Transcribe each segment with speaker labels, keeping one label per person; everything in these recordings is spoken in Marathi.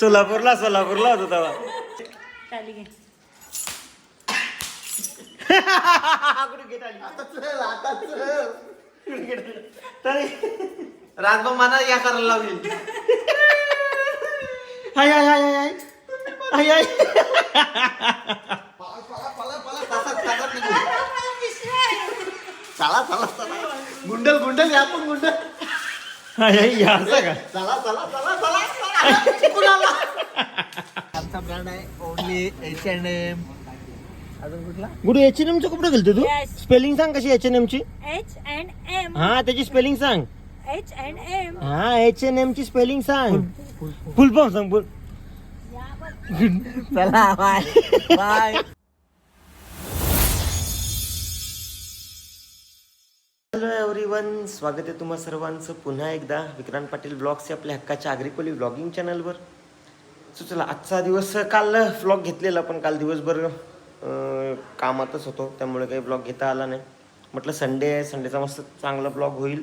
Speaker 1: सोलापूरला सोलापूरला होतो तेव्हा.
Speaker 2: चाली घे
Speaker 1: तरी.
Speaker 3: राजभाऊ मला या करायला लावली.
Speaker 1: हाय हाय हाय हाय हाय हाय
Speaker 3: चला चला चला. गुंडल गुंडल या पण गुंडल.
Speaker 1: हाय हाय या असं का?
Speaker 3: चला चला चला चला. आमचा ब्रँड आहे ओनली एच अँड एम अजून कुठला
Speaker 1: एच एन एम चे कपडे घालतो तू?
Speaker 2: Yes.
Speaker 1: स्पेलिंग सांग कशी एच एन एम ची?
Speaker 2: एच अँड एम
Speaker 1: हा त्याची स्पेलिंग सांग.
Speaker 2: एच अँड एम
Speaker 1: हा एच एन एम ची स्पेलिंग सांग. फुल फॉर्म सांग फुल.
Speaker 3: चला बाय बाय
Speaker 1: हॅलो एव्हरीवन स्वागत आहे तुम्हा सर्वांचं. पुन्हा एकदा विक्रांत पाटील ब्लॉग्स या आपल्या हक्काच्या आग्रिकोली ब्लॉगिंग चॅनलवर सो चला आजचा दिवस काल व्लॉग घेतलेला पण काल दिवसभर कामातच होतो. त्यामुळे काही ब्लॉग घेता आला नाही. म्हटलं संडे आहे. संडेचा मस्त चांगला ब्लॉग होईल.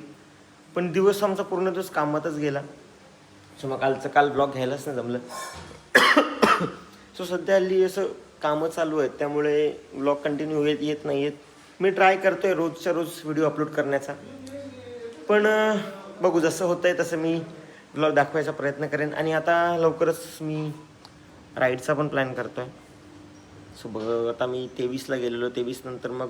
Speaker 1: पण दिवस आमचा पूर्ण दिवस कामातच गेला. सो मग कालचं काल ब्लॉग घ्यायलाच नाही जमलं. सो सध्या हल्ली असं कामं चालू आहेत. त्यामुळे ब्लॉग कंटिन्यू येत येत नाही आहेत मी ट्राय करतोय रोजच्या रोज व्हिडिओ अपलोड करण्याचा. पण बघू जसं होतंय तसं मी ब्लॉग दाखवायचा प्रयत्न करेन. आणि आता लवकरच मी राईडचा पण प्लॅन करतो आहे सो बघ आता मी तेवीसला गेलेलो. तेवीस नंतर मग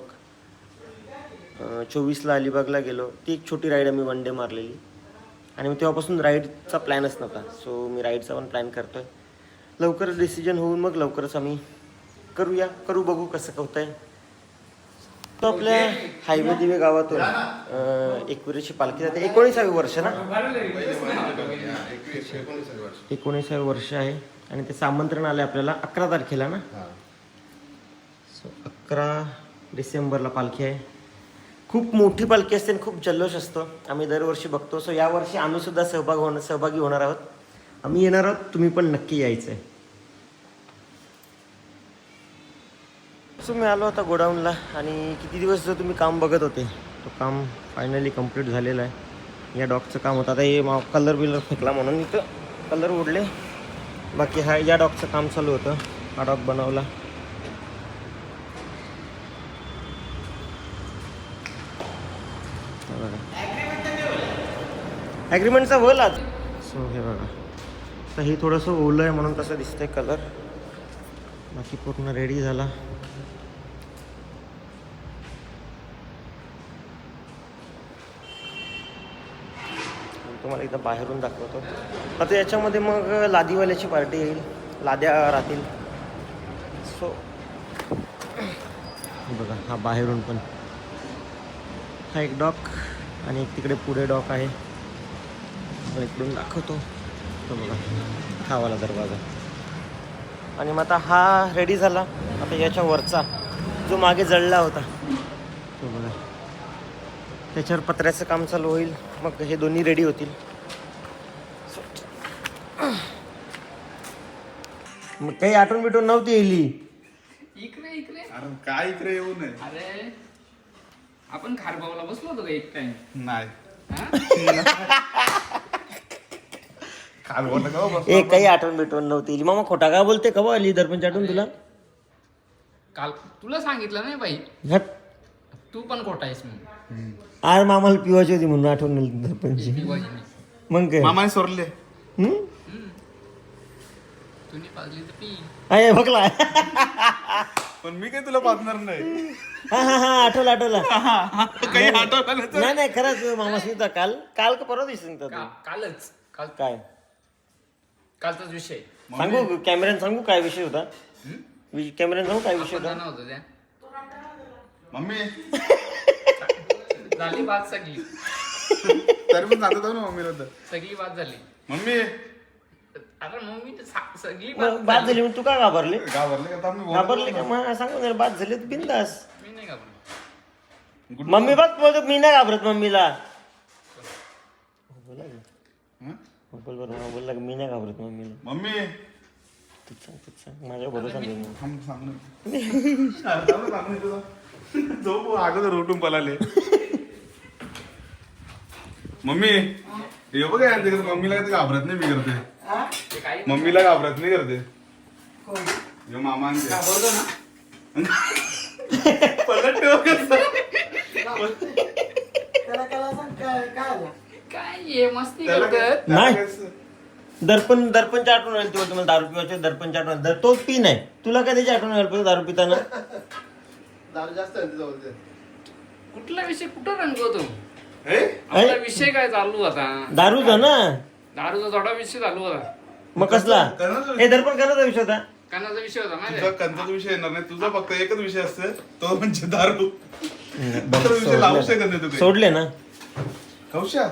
Speaker 1: चोवीसला अलिबागला गेलो. ती एक छोटी राईड आम्ही वन डे मारलेली. आणि मग तेव्हापासून राईडचा प्लॅनच नव्हता. सो मी राईडचा पण प्लॅन करतोय. लवकरच डिसिजन होऊन मग लवकरच आम्ही करूया. करू बघू कसं का आहे तो आपल्या हायवे दिवे गावातून एकविरेची पालखी जाते. एकोणीसावी वर्ष ना? एकोणीसावे वर्ष आहे. आणि त्याचं आमंत्रण आलं आपल्याला अकरा तारखेला ना? सो अकरा डिसेंबरला पालखी आहे. खूप मोठी पालखी असते आणि खूप जल्लोष असतो. आम्ही दरवर्षी बघतो. सो यावर्षी आम्ही सुद्धा सहभाग होणं सहभागी होणार आहोत. आम्ही येणार आहोत. तुम्ही पण नक्की यायचं आहे सो मी आलो आता गोडाऊनला आणि किती दिवस जर तुम्ही काम बघत होते तो काम फायनली कंप्लीट झालेलं आहे. या डॉगचं काम होतं. आता हे मा कलर बिलर फेकला म्हणून इथं कलर उडले. बाकी हा या डॉगचं काम चालू होतं. हा डॉग बनवला. ॲग्रीमेंटचा वल आज. सो हे बघा. तर हे थोडंसं ओलं आहे म्हणून तसं दिसतंय कलर बाकी पूर्ण रेडी झाला. तुम्हाला एकदा बाहेरून दाखवतो. आता याच्यामध्ये मग लादीवाल्याची पार्टी येईल लाद्या राहतील. सो बघा हा बाहेरून पण. हा एक डॉक आणि एक तिकडे पुढे डॉक आहे. तर इकडून दाखवतो. तो बघा हा वाला दरवाजा. आणि मग आता हा रेडी झाला. आता याच्या वरचा जो मागे जळला होता. त्याच्यावर पत्र्याचं काम चालू होईल. मग हे दोन्ही रेडी होतील. मग काही आठवण बिटवून नव्हती येईल
Speaker 4: इकडे इकडे.
Speaker 5: अरे काय इकडे येऊ नये
Speaker 4: अरे आपण खारबावला बसलो होतो का एक टाइम
Speaker 5: नाही. काल बोललं का हो बस
Speaker 1: ए काही आठवण बिटवून नव्हती येईल मामा खोटा का बोलते का आली दर्पण आठवण तुला?
Speaker 4: काल तुला सांगितलं नाही बाई.
Speaker 1: हट
Speaker 4: तू पण खोटा आहेस मग
Speaker 1: आर मामाला पिवायची होती म्हणून आठवण आली. मग काय?
Speaker 5: मामाने सोडले.
Speaker 1: हम्म?
Speaker 4: तुम्ही पाजली तर पी.
Speaker 1: आहे बघला
Speaker 5: पण मी काही तुला पाजणार नाही.
Speaker 1: हा हा हा आठवला आठवला.
Speaker 5: काही आठवलं नाही तर
Speaker 1: नाही नाही खरंच मामा सांगितलं काल काल का परवा दिवशी सांगता
Speaker 4: का-
Speaker 1: तू?
Speaker 4: कालच. काल
Speaker 1: काय?
Speaker 4: कालचाच विषय.
Speaker 1: सांगू कॅमेऱ्याने सांगू काय विषय होता? वि- कॅमेऱ्याने सांगू काय विषय होता?
Speaker 4: जाणार होतो त्या
Speaker 5: मम्मी.
Speaker 4: झाली बात सगळी.
Speaker 5: तरी पण सांगत होतो ना मम्मीला तर.
Speaker 4: सगळी बात झाली.
Speaker 5: मम्मी.
Speaker 4: अरे मग मी ते सा- सगळी
Speaker 1: मग
Speaker 4: बात
Speaker 1: बाद झाली मग तू काय घाबरले?
Speaker 5: घाबरले का? तर मी
Speaker 1: घाबरले का? मग सांगू जरा बाद झाली तर बिंदास.
Speaker 4: मी नाही
Speaker 5: गुड
Speaker 1: मम्मी बघ बोलतो मी नाही घाबरत मम्मीला. बोला की.
Speaker 5: हं?
Speaker 1: बोल बरं मला बोलला की मी नाही घाबरत मम्मीला.
Speaker 5: मम्मी.
Speaker 1: तूच सांग तूच सांग. माझ्या
Speaker 5: थांब सांग ना. थांब सांग ना तुला. झोप अगोदर उठून पळाले मम्मी हे बघ मम्मीला कधी घाबरत नाही मी करते
Speaker 3: हा?
Speaker 4: ते काही
Speaker 5: मम्मीला घाबरत नाही करते
Speaker 3: कोण?
Speaker 5: हे मामा आणि ते.
Speaker 4: घाबरतो ना
Speaker 5: पलट ठेव कसं?
Speaker 3: त्याला त्याला सांग काय काय आलं
Speaker 4: काय ये मस्ती
Speaker 5: त्याला
Speaker 4: करत
Speaker 5: काय- त्याला
Speaker 1: नाही.
Speaker 5: काय असं?
Speaker 1: दर्पण दर्पणच्या आठवण आली तुम्हाला दारू पिवायचे दर्पणच्या आठवण दर तो पी नाही तुला काय त्याची आठवण आली पाहिजे दारू पिताना
Speaker 3: दारू जास्त आहे बोलते
Speaker 4: कुठला विषय? कुठं रंगवतो
Speaker 5: हे?
Speaker 4: आपला विषय काय चालू होता?
Speaker 1: दारूचा ना?
Speaker 4: दारूचा थोडा विषय चालू होता.
Speaker 1: मग कसला?
Speaker 5: कणाचा
Speaker 1: हे दर्पण करायचा विषय होता.
Speaker 4: कानाचा विषय होता माहिती
Speaker 5: तुझा
Speaker 4: आहे?
Speaker 5: कंचाचा विषय येणार नाही. तुझा फक्त एकच विषय असतो. तो म्हणजे दारू. दुसरा विषय लावू
Speaker 1: सोडले.
Speaker 5: शकत नाही तू काही.
Speaker 1: सोडले ना?
Speaker 5: कौशा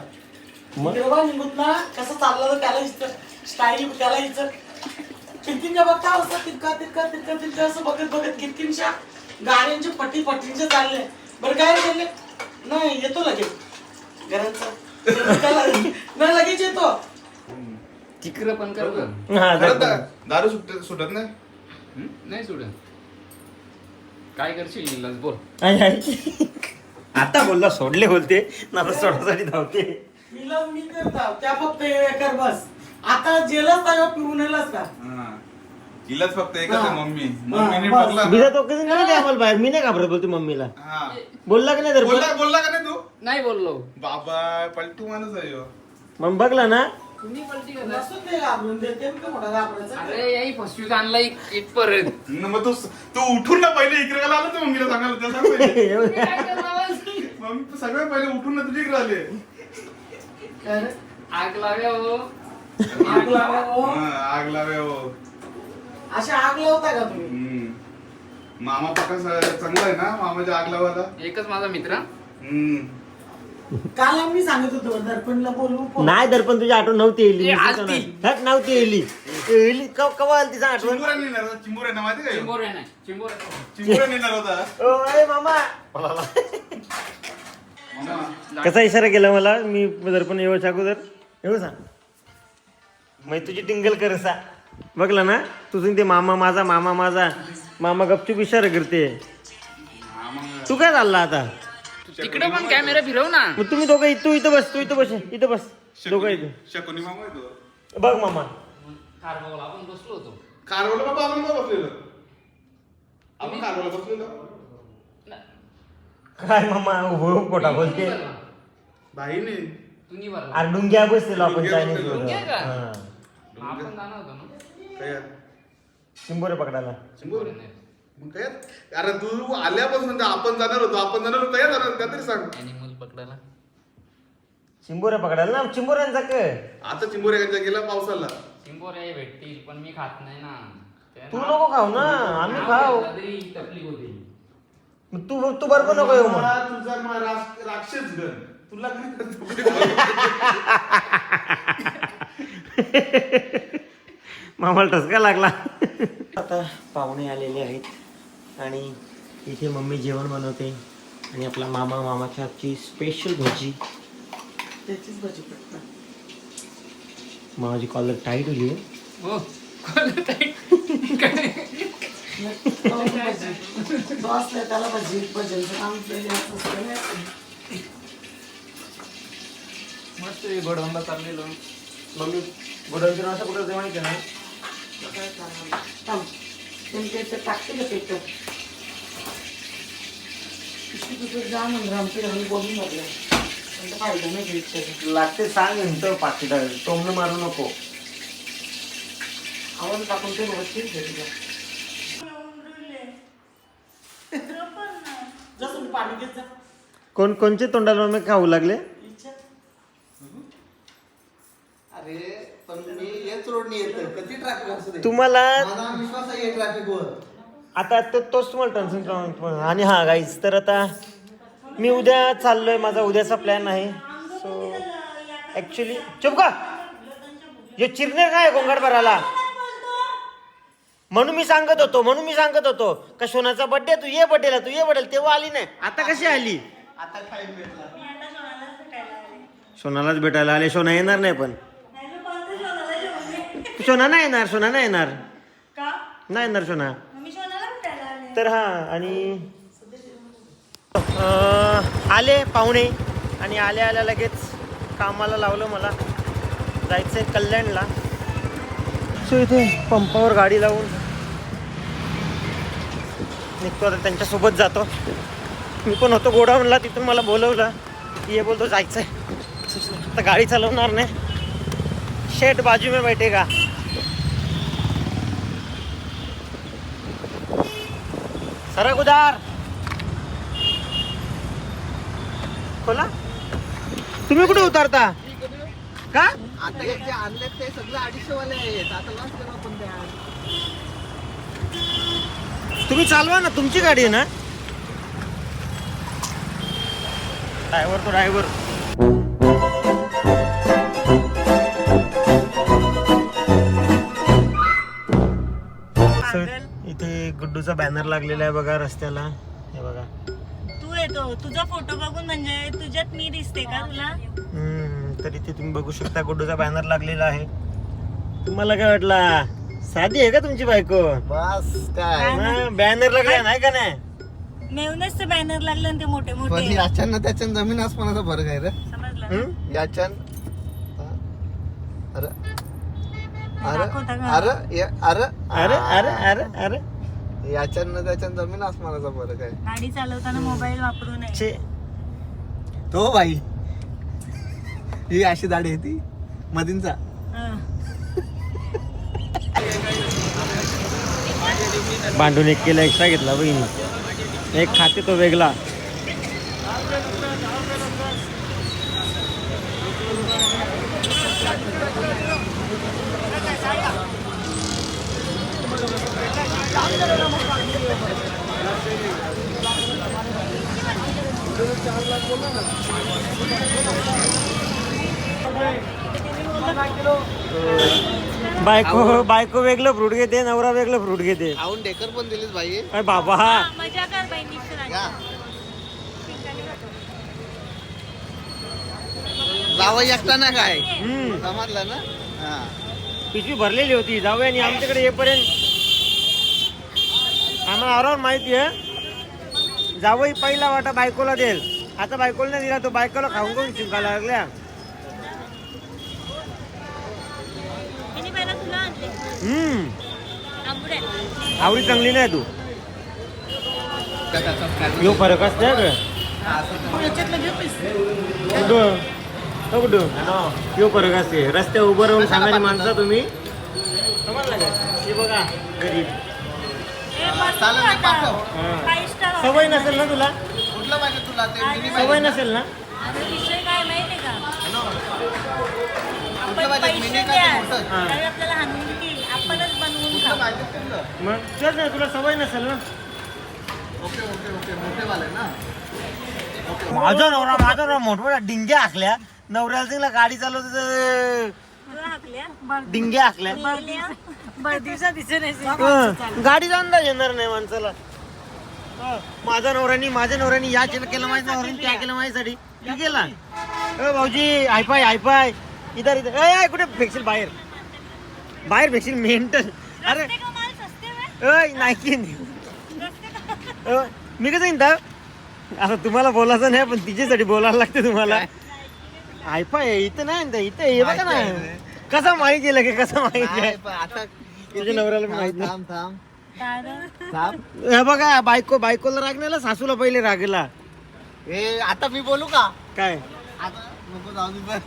Speaker 1: मग?
Speaker 3: तेव्हा निघत ना कसं चाललं तर त्याला स्टाईल त्याला इथं. कितकिनच्या बघ काय होतं तितका तितका तितका तितका असं बघत बघत कितकिनच्या गाड्यांचे पट्टी पट्टींचे चालले. बरं काय चालले? नाही येतो लगेच. घरांचं. नाही लगेच येतो.
Speaker 4: तिकडं पण करतो
Speaker 1: हा.
Speaker 5: दा- दारू सुट सुटत नाही?
Speaker 4: हं? नाही सोडत काय करशील इलाज बोल.
Speaker 1: आई, आई. आता बोलला सोडले बोलते. ना आता सोडासाठी धावते.
Speaker 3: तिला मी करता. त्या फक्त हे कर बस. आता जेलच का पिऊनलाच का?
Speaker 5: हा. हिलाच फक्त एकच
Speaker 3: हा.
Speaker 5: आहे मम्मी मम्मीने. बघला
Speaker 1: बिजा तो कधी नाही द्या आम्हाला बाहेर मी नाही घाबरत बोलते मम्मीला
Speaker 5: हा
Speaker 1: बोलला की नाही
Speaker 5: बोलला बोलला का नाही तू
Speaker 4: नाही बोललो
Speaker 5: बाबा पलटू माणूस आहे ह्यो.
Speaker 1: मग बघला ना
Speaker 4: तुम्ही पलटी करता.
Speaker 3: नसून ते घाबरून देते मी का मोठा घाबरायचा
Speaker 4: अरे याही फसवीत आणला एक- इथपर्यंत
Speaker 5: न मग तू तू उठून ना पहिले इकडे आला तर मम्मीला सांगायला त्या सांग पहिले.
Speaker 4: तुम्ही काय करणार?
Speaker 5: मम्मी सगळ्यात पहिले उठून ना तुझ्या इकडे आले?
Speaker 4: आग लाव्या हो
Speaker 3: आग लावा हो.
Speaker 5: हा, आग लावे हो
Speaker 3: अशी आग लावता का तुम्ही?
Speaker 5: हम्म. मामा पक्का स- चांगला आहे ना मामाच्या आग लावायला
Speaker 4: एकच माझा मित्र.
Speaker 5: हम्म.
Speaker 3: काल आम्ही सांगत होतो दर्पणला बोलवू फोन.
Speaker 1: नाही दर्पण तुझी आठवण नव्हती
Speaker 4: ए, आलती.
Speaker 1: नव्हती येईल. येईल. कवा आली तिचा आठवण?
Speaker 5: चिंबोऱ्या नेणार होता चिंबोऱ्या ना माहिती का? ह्यो?
Speaker 4: चिंबोरे चिंबोरे
Speaker 5: नेणार होता.
Speaker 1: मामा.
Speaker 5: मामा.
Speaker 1: कसा इशारा केला मला? मी दर्पण येवाच्या अगोदर. येऊ सांग मग तुझी टिंगल कर सा. बघला ना? तुझून ते मामा माझा मामा माझा. मामा गपचूप इशारा करते. तू काय चालला आता?
Speaker 4: तिकडे पण कॅमेरा फिरव ना.
Speaker 1: मग तुम्ही दोघं इथं- तू इथं बस तू इथं बस इथं बस. दोघं इथं.
Speaker 5: शकुनी मामा
Speaker 1: बघ मामा.
Speaker 4: कारभावाला आपण बसलो होतो.
Speaker 5: कारवाला बाबा आपण का बसलेलो? आपण कारवाला बसलेलो?
Speaker 1: काय मामा उभं उभं खोटा बोलते.
Speaker 5: बाईने
Speaker 4: तुम्ही बरं
Speaker 1: अरे डुंग्या बसलेलो आपण
Speaker 5: डुंग्या
Speaker 1: चायनीज
Speaker 5: बसलेलो.
Speaker 4: डुंग्या का?
Speaker 1: हा.
Speaker 4: आपण जाणार होतो ना?
Speaker 5: काय
Speaker 1: चिंबोरे पकडायला.
Speaker 5: चिंबोरे मग काय अरे तू आल्यापासून तर आपण जाणार होतो आपण जाणार होतो काय जाणार त्या तरी सांग.
Speaker 4: अॅनिमल पकडायला.
Speaker 1: चिंबोरे पकडायला ना चिंबोऱ्यांचा काय
Speaker 5: आता चिंबोऱ्या गेला पावसाला.
Speaker 4: चिंबोरे भेटतील पण मी खात नाही ना. ते
Speaker 1: तू
Speaker 4: नाव-
Speaker 1: नको खाऊ ना आम्ही
Speaker 4: नाव
Speaker 1: खाऊ.
Speaker 4: घेतलं तरी तकलीफ होते.
Speaker 1: मग तू तू बरोबर नको येऊ मग.
Speaker 5: मला तुझा मा- रास- राक्षस गण. तुला काय करतो?
Speaker 1: मामाला ठसका लागला आता पाहुणे आलेले आहेत आणि इथे मम्मी जेवण बनवते आणि आपला मामा मामाच्या हातची स्पेशल भजी
Speaker 3: त्याचीच भाजी पटकन.
Speaker 1: मामाची कॉलर टाईट होली.
Speaker 4: हो
Speaker 3: भाजी. त्याला भाजी केलं.
Speaker 4: मस्त गोडवंबा चाललेलो
Speaker 1: मम्मी बुडवून असं कुठं ते माहिती ना
Speaker 3: तर काय करणार? थांब. नेमके ते टाकते का तुझं जा म्हणजे आमच्या घरी बोलून म्हटलं पण फायदा नाही
Speaker 1: लागते सांग नंतर पाकिट टोमणं मारू नको
Speaker 3: आवाज टाकून ते व्यवस्थित घेतलं जा पाणी घेत जा
Speaker 1: कोण कोणचे तोंडाला खाऊ लागले
Speaker 6: अरे पण मी हेच रोडनी येतो. कधी ट्रॅफिक असू दे.
Speaker 1: तुम्हाला
Speaker 6: माझा विश्वास आहे ट्रॅफिक वर.
Speaker 1: आता तो तोच तुम्हाला टेन्शन आणि हा गाईज तर आता मी उद्या चाललोय. माझा उद्याचा प्लॅन आहे. सो ऍक्च्युली चुप का? हे चिरणे काय गोंगाट भराला म्हणून मी सांगत होतो म्हणून मी सांगत होतो. का सोनाचा बड्डे तू ये बड्डेला तू ये बड्डेला तेव्हा आली नाही. आता कशी आली?
Speaker 6: आता टाइम भेटला.
Speaker 2: मी आता सोनालाच भेटायला आले.
Speaker 1: सोनालाच भेटायला आले. सोना येणार नाही पण
Speaker 2: नाही मी कोणतं सोनाला जेवले
Speaker 1: सोना नाही येणार सोना नाही येणार.
Speaker 2: का?
Speaker 1: नाही येणार सोना.
Speaker 2: मग मी सोनाला भेटायला आले.
Speaker 1: तर हा आणि अं, आले पाहुणे आणि आल्या आल्या लगेच कामाला लावलं मला. जायचं आहे कल्याणला. सो इथे पंपावर गाडी लावून निघतो आता त्यांच्यासोबत जातो. मी पण होतो गोडाऊनला तिथून मला बोलवलं. की ये बोलतो जायचं आहे आता गाडी चालवणार नाही. शेट बाजू में बैठेगा. सरक उदार खोला. तुम्ही कुठे उतरता? का?
Speaker 6: आता हे जे आणले ते सगळे अडीचशे वाले आहेत. आता लॉस केला पण द्या
Speaker 1: तुम्ही चालवा ना तुमची गाडी आहे ना. ड्रायव्हर तो ड्रायव्हर इथे गुड्डूचा बॅनर लागलेला आहे बघा रस्त्याला. हे बघा.
Speaker 2: तू येतो. तुझा फोटो बघून म्हणजे तुझ्यात मी दिसते का तुला?
Speaker 1: हम्म, तर इथे तुम्ही बघू शकता. गुड्डूचा बॅनर लागलेला आहे. तुम्हाला काय वाटला? साधी आहे का तुमची बायको?
Speaker 6: बस काय?
Speaker 1: बॅनर लागला नाही का नाही?
Speaker 2: मेवनेच बॅनर लागले ना ते मोठे
Speaker 6: पण
Speaker 2: मोठे
Speaker 6: याच्यानं त्याच्यानं जमीन आसमानाचा फरक आहे रे.
Speaker 2: समजलं.
Speaker 1: हम्म?
Speaker 6: याच्यान अरे अरे
Speaker 2: दाखवता का?
Speaker 6: अरे या- अरे
Speaker 1: अरे अरे अरे अरे
Speaker 6: याच्यानं त्याच्यानं जमीन आसमानाचा फरक आहे.
Speaker 2: गाडी चालवताना मोबाईल वापरू नये.
Speaker 1: छे.
Speaker 6: तो बाई. ही अशी दाढी आहे ती. मधींचा
Speaker 2: हं.
Speaker 1: भांडून एक किलो एक्स्ट्रा घेतला बहिणी एक खाते तो वेगळा. बायको बायको वेगळं फ्रूट घेते नवरा वेगळं फ्रूट घेते.
Speaker 6: आऊन डेकर पण दिलीस बाई.
Speaker 1: अरे बाबा.
Speaker 2: हा, मजा कर बहिणीची
Speaker 6: या. जावं एकटा ना काय?
Speaker 1: हम्म.
Speaker 6: समजलं ना? हा.
Speaker 1: पिशवी भरलेली होती. जाऊया आणि आमच्याकडे येईपर्यंत आम्हाला आराम माहिती आहे. जावई पहिला वाटा बायकोला देईल. आता बायकोला नाही दिला तो बायकोला खाऊन खाऊन शिंकायला लागल्या.
Speaker 2: हिने पहिला तुला आणले?
Speaker 1: हम्म.
Speaker 2: आंबुडे
Speaker 1: आवडी चांगली नाही तू. यो फरक असते का? कुठं? हो कुठं? यो फरक असते रस्त्यावर उभं राहून सांगायची माणसं तुम्ही. समजलं का हे बघा गरीब.
Speaker 6: चालेल ना. पाठव.
Speaker 1: सवय नसेल ना तुला?
Speaker 6: कुठलं पाहिजे तुला? ते मिनी
Speaker 1: सवय नसेल ना?
Speaker 2: आणि विषय काय माहितीये का?
Speaker 6: कुठलं
Speaker 2: आपण
Speaker 6: पाहिजे?
Speaker 2: पैसे
Speaker 6: मिनी का
Speaker 2: द्या.
Speaker 6: ते मोठं?
Speaker 1: हा.
Speaker 2: त्यावेळी आपल्याला हाणून देतील आपणच बनवून
Speaker 6: कुठलं
Speaker 2: खाऊ.
Speaker 6: पाहिजे कुठलं?
Speaker 1: मग तेच नाही तुला सवय नसेल ना?
Speaker 6: Okay okay okay. मोठे वाले ना
Speaker 1: माझा नवरा माझा नवरा मोठमोठ्या डिंग्या आखल्या नवऱ्याला तिला गाडी चालवत
Speaker 2: तुला हाकल्या?
Speaker 1: डिंग्या आखल्या?
Speaker 2: बरं दिवसा दिसे नाही
Speaker 1: हं, गाडीचा अंदाज येणार नाही माणसाला. हं, माझ्या नवऱ्यानी माझ्या नवऱ्यानी या केलं केलं माझ्या नवऱ्यानी त्या केलं माझ्यासाठी. मी केला अ भाऊजी हायफाय हायफाय इधर इधर. ए ए, कुठे फेकशील बाहेर? बाहेर फेकशील मेंटल अरे.
Speaker 2: का?
Speaker 1: अय नाही
Speaker 2: का-
Speaker 1: मी कसं म्हणता? आता तुम्हाला बोलायचं नाही पण तिच्यासाठी बोलायला लागते तुम्हाला. आहे, इथं नाही इथं हे बघा ना.
Speaker 6: आहे.
Speaker 1: कसं माहिती आहे लगे कसं माहिती आहे?
Speaker 6: आता
Speaker 1: तुझ्या नवऱ्याला पण माहीत नाही.
Speaker 6: थांब थांब
Speaker 1: हे बघा बायको बायकोला रागण्याला सासूला पहिले रागला.
Speaker 6: ए आता मी बोलू का?
Speaker 1: काय?
Speaker 6: आता नको जाऊ दे बरं.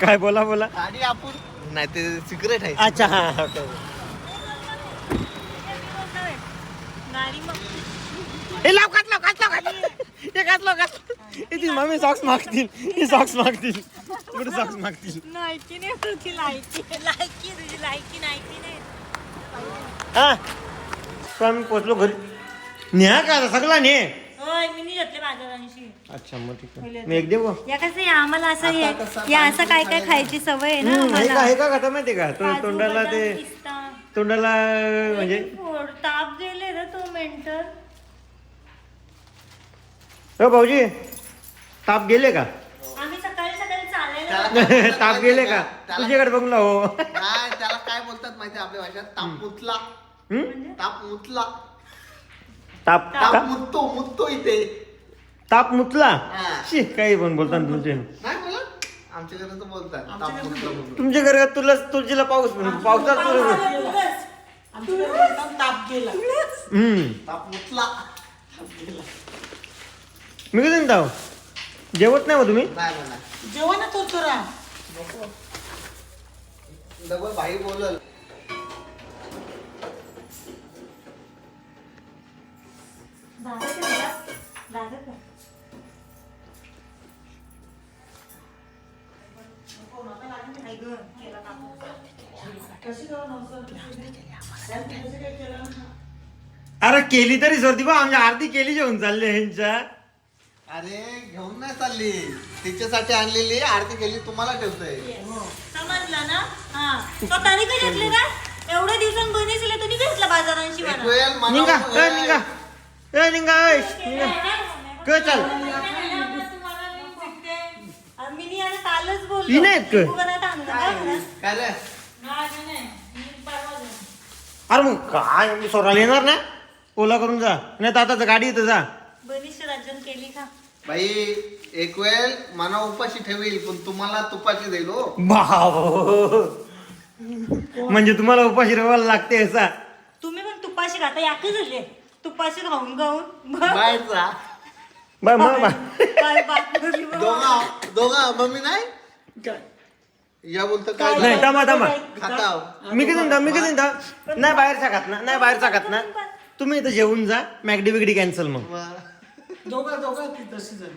Speaker 1: काय बोला बोला.
Speaker 6: आपण नाही ते सिक्रेट आहे.
Speaker 1: अच्छा हा हा, okay.
Speaker 2: गाडी मग.
Speaker 1: हे लाव लाव लाव हे लाव हे ती मम्मी सॉक्स मागतील. ही सॉक्स मागतील. कुठे सॉक्स मागतील.
Speaker 2: लायकी नाही तुझी लायकी. लायकी तुझी लायकी नायकी नाही.
Speaker 1: हा? तो आम्ही पोचलो घरी. न्या का आता? सगळा ने.
Speaker 2: होय मी नाही घेतले बाजारांशी.
Speaker 1: अच्छा मग ठीक आहे. मी एक देऊ का?
Speaker 2: या कसं या आम्हाला असं हे या असं काय काय खायची सवय आहे ना
Speaker 1: हम्म, हे का
Speaker 2: आम्हाला
Speaker 1: हे का खाता माहिती का? तो
Speaker 2: काजू,
Speaker 1: तोंडाला
Speaker 2: बदाम,
Speaker 1: ते
Speaker 2: पिस्ता.
Speaker 1: तोंडाला म्हणजे
Speaker 2: ताप गेले रे तो मेंटर
Speaker 1: हो भाऊजी ताप गेले का?
Speaker 2: आम्ही सकाळी
Speaker 1: ताप गेले का?
Speaker 6: त्याला-
Speaker 1: तुझ्याकडे बघून ला हो
Speaker 6: नाही त्याला काय बोलतात माहिती आपल्या भाषेत? ताप मुतला.
Speaker 1: हम्म?
Speaker 6: ताप मुतला.
Speaker 1: ताप
Speaker 6: ताप
Speaker 1: ताप
Speaker 6: मुततो मुततो इथे.
Speaker 1: ताप मुतला?
Speaker 6: हा.
Speaker 1: शी काही पण बोलता ना तुमचे.
Speaker 6: नाही तर बोलतात. म्हणून.
Speaker 1: तुमच्या घरात तुला तुळशीला पाऊस पावसात
Speaker 3: आमच्या घरात ताप गेला.
Speaker 1: हम्म.
Speaker 6: ताप मुतला.
Speaker 3: ताप गेला
Speaker 1: मी कधी म्हणतो जेवत नाही मग तुम्ही?
Speaker 6: नाही नाही, नाही.
Speaker 3: जेवण आहे तो तुरा
Speaker 6: नको डबल भाई बोलल?
Speaker 1: अरे केली तरी सर्दी बा आमच्या आरती केली जेवण चालले ह्यांच्या
Speaker 6: अरे घेऊन नाही चालली. तिच्यासाठी आणलेली आरती केली तुम्हाला ठेवतोय.
Speaker 2: समजलं ना? हा. तो तरी का घेतले का? एवढ्या दिवसांनी तुम्ही घेतलं बाजारांशी
Speaker 6: मला-
Speaker 1: निघा ए निघा. ए निघा ए निघा. क चाल.
Speaker 2: मी नी आता कालच
Speaker 1: ही
Speaker 2: बोललो
Speaker 1: नाहीत का?
Speaker 2: तू घरात आणलं का घरात?
Speaker 6: काय रे?
Speaker 2: नाही, नाही, मी परवा जाईन.
Speaker 1: अरे मग काय मी स्वराला येणार ना ओला करून जा. नाही तर आता गाडी येतं जा.
Speaker 2: बनीसची राज्यात केली का?
Speaker 6: बाई एक वेळ मना उपाशी ठेवील पण तुम्हाला तुपाची देईल हो.
Speaker 1: भाव. म्हणजे तुम्हाला उपाशी राहायला लागते असा.
Speaker 2: तुम्ही पण तुपाशी खाता याके झाले. तुपाशी खाऊन खाऊन
Speaker 6: बाहेरचा
Speaker 1: बाय मग बाय.
Speaker 2: काय बात.
Speaker 6: दोघा दोघा मम्मी नाही?
Speaker 3: काय?
Speaker 6: या बोलतो काय?
Speaker 1: नाही थांबा मी किती म्हणतो मी किती म्हणतो? नाही बाहेरचा खात ना नाही बाहेरचा खात ना. तुम्ही इथं जेवून जा मॅगडी बिगडी कॅन्सल मग.
Speaker 3: दोघं दोघं ती तशी झाली.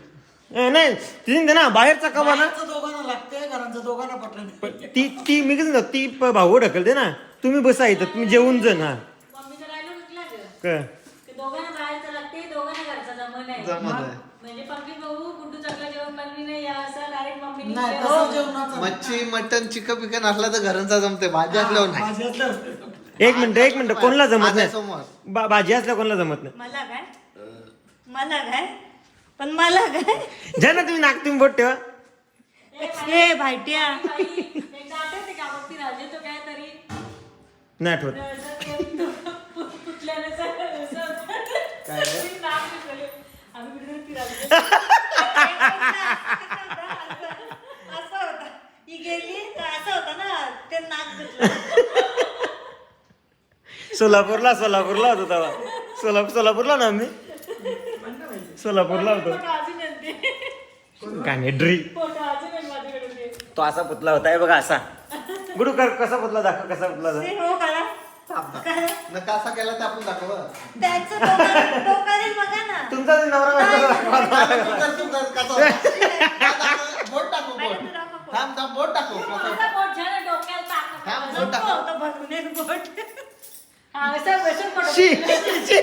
Speaker 1: ए, नाही तिथे म्हणते ना बाहेरचा कवा ना?
Speaker 3: बाहेरचं दोघांना लागते घरांचं दोघांना पटलं नाही.
Speaker 1: ती ती मी म्हणतो ती प- भाऊ ढकलते ना तुम्ही बसा इथं तुम्ही जेवून जा ना.
Speaker 2: मम्मीचं राहिलं म्हटलं गं.
Speaker 1: क
Speaker 2: ते दोघांना बाहेरचं लागते दोघांना घरचं जमत नाही.
Speaker 6: जमत आहे.
Speaker 2: म्हणजे पम्मी भाऊ गुड्डू चांगलं जेवण बनली नाही या असं डायरेक्ट मम्मीने
Speaker 3: नाही
Speaker 2: केलं.
Speaker 3: तसं जेवणाचं
Speaker 6: मच्छी मटन चिकन बिकन असला तर घरांचा जमते भाजी असल्यावर नाही
Speaker 1: एक मिनिट एक मिनिट कोणाला जमत नाही? बा- भाजी असल्या कोणाला जमत नाही?
Speaker 2: मला काय? मला काय? पण मला काय?
Speaker 1: ज्या ना तुम्ही नाक तुम्ही बोट ठेवा.
Speaker 2: ए भाईट्या
Speaker 1: नाही आठवत
Speaker 2: असं होतं. ही गेली तर असं होतं ना ते नाक धुतलं.
Speaker 1: सोलापूरला सोलापूरला होतो तेव्हा. सोलापूर सोलापूरला ना आम्ही? सोलापूरला होतो.
Speaker 2: माझ्याकडे ते.
Speaker 1: तो असा पुतला होता हे बघा असा. गुडू कर कसा पुतला दाखव कसा पुतला दाखव.
Speaker 2: हो करा.
Speaker 6: न कसा केला आपण दाखव.
Speaker 1: तुमचा ते नवरा बायकोचा दाखवा.
Speaker 6: बोट टाकू बोट.
Speaker 2: बोट.
Speaker 6: थांब थांब बोट टाकू.
Speaker 1: शी. शी.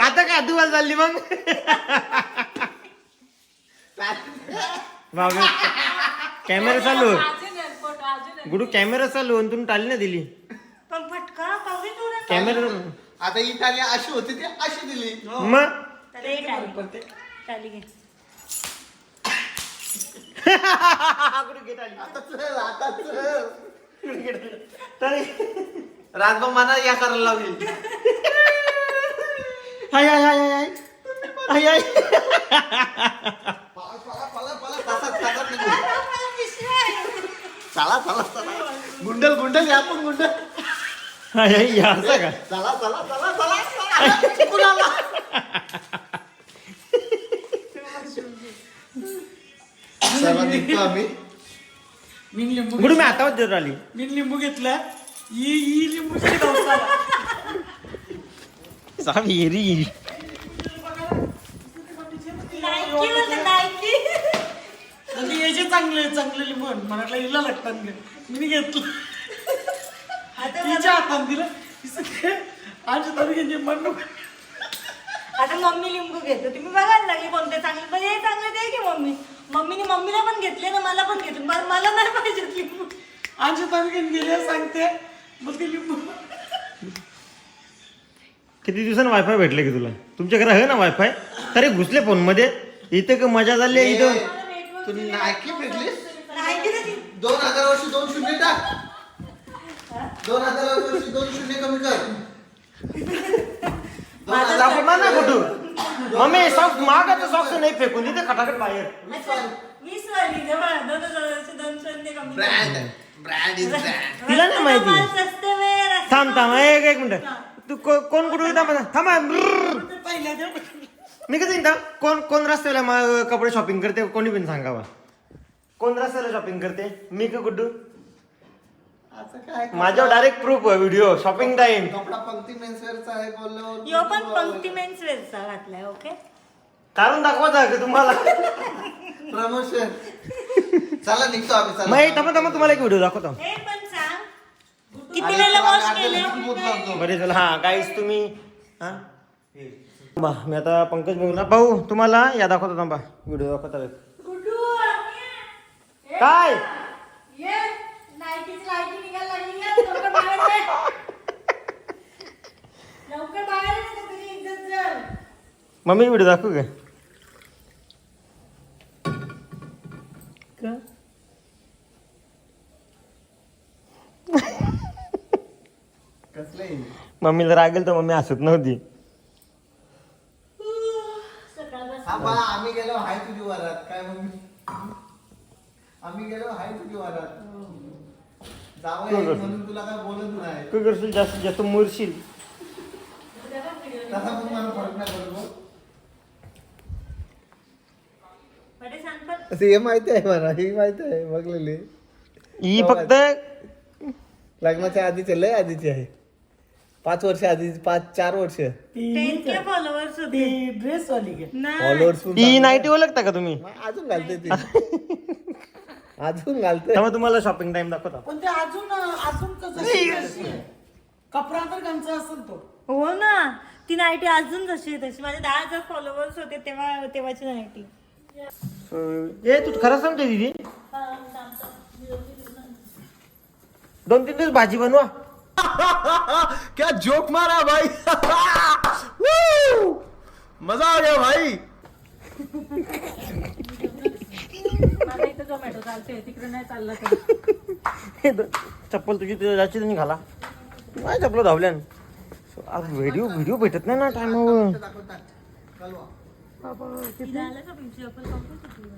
Speaker 1: आता काय दुवाल चालली मग? बाबा कॅमेरा चालू. गुडू कॅमेरा चालू आणि तुम्ही टाळी नाही दिली.
Speaker 2: पण फटका
Speaker 1: कॅमेरा
Speaker 6: आता ही थाली अशी होती ती अशी दिली.
Speaker 1: मग
Speaker 2: घे.
Speaker 6: आता चल आता चल.
Speaker 1: तरी
Speaker 6: राजभाऊ मना या करायला लावली.
Speaker 1: हाय हाय हाय हाय हाय. हाय.
Speaker 6: चला चला चला. गुंडल गुंडल या पण गुंडल.
Speaker 1: हाय हाय या असं का?
Speaker 6: चला चला चला चला चला. चुकून आला. चला निघतो आम्ही.
Speaker 3: मी लिंबू
Speaker 1: गुडू मी आता देत आली
Speaker 3: मी लिंबू घेतला. ही ही लिंबू
Speaker 2: बोलते, नाईकी.
Speaker 3: याचे चांगले हिला लागतात मी घेतलं. तिच्या हातात दिलं? आमच्या तालुक्याचे मन.
Speaker 2: आता मम्मी लिंबू घेतो. तुम्ही बघायला लागले कोणते चांगले. पण हे चांगले ते की मम्मी. मम्मीने मम्मीला पण घेतले ना मला पण घेतले. मला मला नाही पाहिजे लिंबू.
Speaker 3: आमच्या तालुक्यात गेले सांगते. मग ते लिंबू
Speaker 1: किती दिवसानं वायफाय भेटले की तुला? तुमच्या घरात आहे ना वायफाय तरी घुसले फोनमध्ये इथं का मजा झाली आहे इथं?
Speaker 6: तू नायकी भेटलीस
Speaker 2: नाही की नाही?
Speaker 6: दोन हजार वर्षी दोन शून्य टाक. दोन हजार वर्षी दोन शून्य कमी कर. दोन हजार
Speaker 1: दाखव ना ना कुठं मम्मी सॉक्स मागाचं सॉक्स नाही फेकून देते खटाखट बाहेर.
Speaker 2: अच्छा, वीस वाली जवळ दोन हजाराचे दोन शून्य कमी
Speaker 6: ब्रँड ब्रँड इज ब्रँड
Speaker 1: तिला नाही माहिती. थांब थांब एक एक मिनिट. तू को- कोण कुठे थांब मी कसं म्हणता कोण कोण रस्त्याला मा- कपडे शॉपिंग करते? कोणी पण सांगावा. कोण रस्त्याला शॉपिंग करते? मी का गुड्डू
Speaker 6: असं काय
Speaker 1: माझ्यावर direct proof video shopping time
Speaker 6: कपडा पंक्ती मेन्सवेअरचा आहे बोलल्यावर
Speaker 2: यो पण पंक्ती मेन्स वेअरचा घातलाय ओके
Speaker 1: कारण दाखवायचा का तुम्हाला?
Speaker 6: प्रमोशन चला निघतो आम्ही चला.
Speaker 1: मग थांबा थांबा तुम्हाला एक व्हिडिओ दाखवतो.
Speaker 2: हे पण किती वेळेला वॉश
Speaker 6: मी
Speaker 2: केले.
Speaker 1: बरे चला हा गाईस तुम्ही हा? बा मी आता पंकज भाऊ भाऊ तुम्हाला या दाखवतो थांबा. व्हिडिओ दाखवता. काय?
Speaker 2: ये लाईटीची लाईटी निघायला लागली आहे. लवकर बाहेर ये. लवकर बाहेर ये, नाही तर तुझी इज्जत जाईल.
Speaker 1: मम्मी व्हिडिओ दाखवू का
Speaker 6: कसलंही
Speaker 1: मम्मीला रागेल तर मम्मी हसत नव्हती.
Speaker 6: हा आम्ही गेलो हाय तुझी वरात. काय मम्मी? आम्ही गेलो हाय तुझी वरात. जावं म्हणून तुला काय बोलत नाही.
Speaker 1: तू करशील जास्तीत जास्त मुरशील.
Speaker 6: तसा पण मला फरक नाही पडत हो. हे माहिती आहे मला हे माहिती आहे बघलेली.
Speaker 1: ही फक्त
Speaker 6: लग्नाच्या आधीचे लय आधीची आहे. पाच वर्ष आधी पाच चार वर्ष.
Speaker 2: 10K followers होते.
Speaker 3: ती ड्रेस वाली घे
Speaker 2: नाही.
Speaker 6: फॉलोअर्स
Speaker 1: ही नाईटी ओळखता का तुम्ही?
Speaker 6: अजून घालते ती. अजून घालते.
Speaker 1: त्यामुळे तुम्हाला शॉपिंग टाइम दाखवता.
Speaker 3: पण ते अजून अजून कसं कशी आहे? कपडा तर कंचा असेल तो.
Speaker 2: हो ना. ती नाईटी अजून जशी आहे तशी. माझे दहा हजार फॉलोअर्स होते तेव्हा तेव्हाची नाईटी.
Speaker 1: ए तू खरं सांगते दीदी? दोन तीन दिवस भाजी बनवा.
Speaker 6: क्या जोक मारा भाई! मजा आ गया भाई।
Speaker 2: माझा इथं झोमॅटो चालते तिकडे नाही चालला तर.
Speaker 1: हे दो- चप्पल तुझी तुझ्या जायची नाही घाला. नाही चप्पल धावल्यान. आज व्हिडिओ व्हिडिओ भेटत नाही ना टायमावर
Speaker 2: झालं का तुमची आपण कंपनी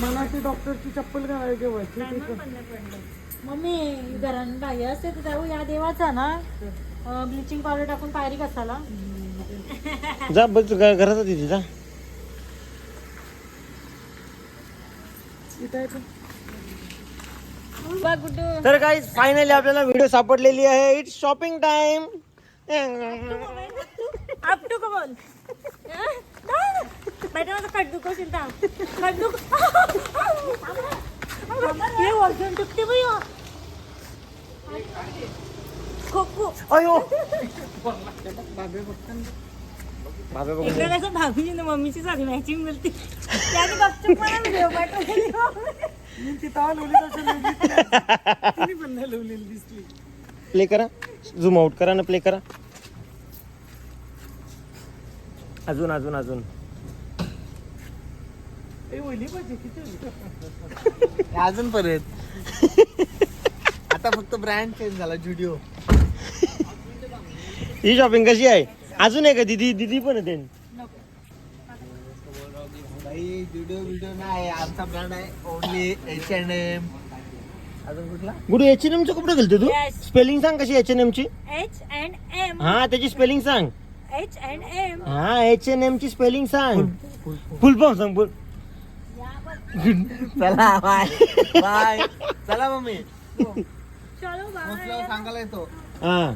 Speaker 3: मला ती डॉक्टरची चप्पल घालायची होती
Speaker 2: मम्मी घरान बाई असते तर जाऊ या देवाचा ना. ब्लिचिंग पावडर टाकून पायरी कसाला
Speaker 1: जा बस घ- घरात तिथे जा.
Speaker 2: गुड्डू.
Speaker 1: तर काही फायनली आपल्याला व्हिडिओ सापडलेली आहे. It's shopping time
Speaker 2: up to का बोल बेटा माझा खड्डू खड्डू हे।
Speaker 1: अयो। बाबा बघ
Speaker 2: एकदा कसं भाभीची ना मम्मीची साडी मॅचिंग मिळते त्याने गपचूप मला व्हिडिओ पाठवलेली
Speaker 3: मी ती तवा लावली तसं लावली. तिने पण नाही लावलेली दिसली.
Speaker 1: प्ले करा. झूम आउट करा ना प्ले करा. अजून अजून अजून.
Speaker 6: अजून परत. आता फक्त ब्रँड चेंज झाला जुडिओ
Speaker 1: ही शॉपिंग कशी आहे? अजून आहे का दिदी? दिदी पण आहे
Speaker 6: भाई जुडिओ व्हिडिओ नाही आमचा ब्रँड आहे ओनली एच अँड एम अजून कुठला?
Speaker 1: गुरु एच एन एम चे कपडे घालते तू?
Speaker 2: Yes.
Speaker 1: स्पेलिंग सांग कशी एच एन एम ची?
Speaker 2: एच अँड एम
Speaker 1: हा त्याची स्पेलिंग सांग.
Speaker 2: एच अँड एम
Speaker 1: हा एच एन एम ची स्पेलिंग सांग. फुल फॉर्म सांग बोल
Speaker 6: चला बाय. बाय. चला मम्मी.
Speaker 2: चलो
Speaker 6: सांगायला येतो.
Speaker 1: हा.